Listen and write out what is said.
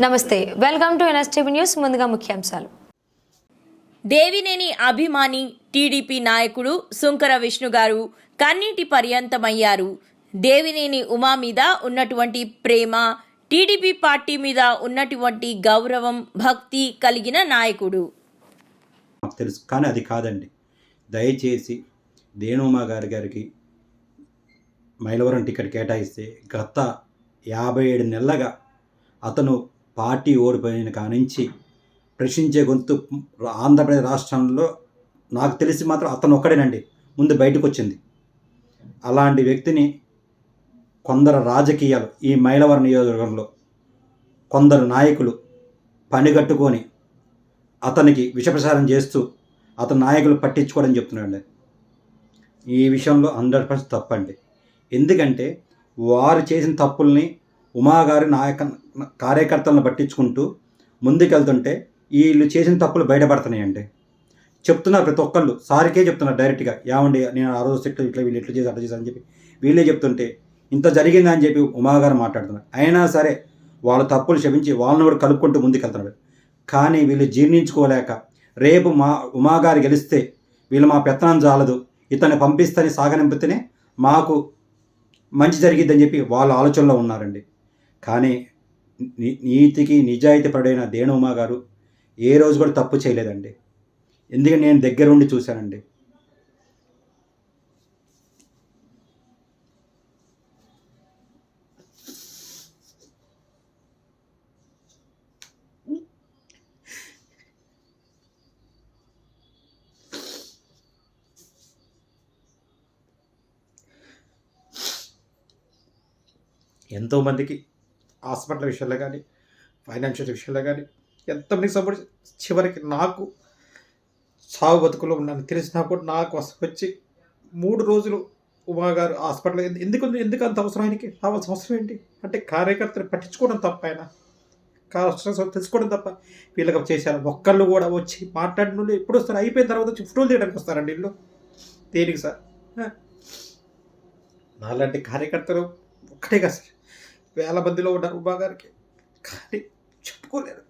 నమస్తే welcome to NSTV news ముందుగా ముఖ్యాంశాలు. దేవినేని అభిమాని టీడీపీ నాయకుడు సుంకర విష్ణు గారు కన్నీటి పర్యంతమయ్యారు. దేవినేని ఉమా మీద ఉన్నటువంటి ప్రేమ టీడీపీ పార్టీ మీద ఉన్నటువంటి గౌరవం భక్తి కలిగిన నాయకుడు. మాకు తెలుసు కానీ అది కాదండి. దయచేసి దేణుమా గారి గారికి మైలవరం టికెట్ కేటాయిస్తే గత యాభై ఏడు నెలలుగా అతను పార్టీ ఓడిపోయిన కానించి ప్రశ్నించే గొంతు ఆంధ్రప్రదేశ్ రాష్ట్రంలో నాకు తెలిసి మాత్రం అతను ఒక్కడేనండి. ముందు బయటకు వచ్చింది అలాంటి వ్యక్తిని కొందరు రాజకీయాలు ఈ మైలవరం నియోజకవర్గంలో కొందరు నాయకులు పనిగట్టుకొని అతనికి విషప్రసారం చేస్తూ అతని నాయకులు పట్టించుకోవడం చెప్తున్నాడు ఈ విషయంలో హండ్రెడ్ పర్సెంట్ తప్పండి. ఎందుకంటే వారు చేసిన తప్పుల్ని ఉమాగారి నాయక కార్యకర్తలను పట్టించుకుంటూ ముందుకెళ్తుంటే వీళ్ళు చేసిన తప్పులు బయటపడుతున్నాయండి. చెప్తున్నారు ప్రతి ఒక్కళ్ళు సారికే చెప్తున్నారు డైరెక్ట్గా ఏమండి నేను ఆ రోజు ఇట్లా ఇట్లా వీళ్ళు ఇట్లా చేసి అట్లా చేసి అని చెప్పి. వీళ్ళే చెప్తుంటే ఇంత జరిగిందని చెప్పి ఉమాగారు మాట్లాడుతున్నారు. అయినా సరే వాళ్ళ తప్పులు క్షమించి వాళ్ళని కూడా కలుపుకుంటూ ముందుకెళ్తున్నాడు కానీ వీళ్ళు జీర్ణించుకోలేక రేపు మా ఉమాగారు గెలిస్తే వీళ్ళు మా పెత్తనం చాలదు ఇతన్ని పంపిస్తని సాగనింపితేనే మాకు మంచి జరిగిద్దని చెప్పి వాళ్ళ ఆలోచనలో ఉన్నారండి. కానీ నీ- నీతికి నిజాయితీ పడైన దేణుమా గారు ఏ రోజు కూడా తప్పు చేయలేదండి. ఎందుకంటే నేను దగ్గరుండి చూశానండి. ఎంతోమందికి హాస్పిటల్ విషయంలో కానీ ఫైనాన్షియల్ విషయంలో కానీ ఎంతమందికి సపోర్ట్ చివరికి నాకు సాగు బతుకులో ఉన్నాను. తెలిసినా కూడా నాకు వచ్చి మూడు రోజులు ఉమా గారు హాస్పిటల్ ఎందుకు ఎందుకు అంత అవసరం ఆయనకి? రావాల్సిన అవసరం ఏంటి? అంటే కార్యకర్తలు పట్టించుకోవడం తప్ప ఆయన. కావాల్సిన తెలుసుకోవడం తప్ప వీళ్ళకి చేశారు. ఒక్కళ్ళు కూడా వచ్చి మాట్లాడిన వాళ్ళు ఎప్పుడు వస్తారు? అయిపోయిన తర్వాత వచ్చి ఫోటోలు తీయడానికి వస్తారండి వీళ్ళు. దేనికి సార్? నాలాంటి కార్యకర్తలు ఒక్కటే కదా సార్. వేల మందిలో ఉన్నారు ఉమా గారికి. కానీ చెప్పుకోలేరు.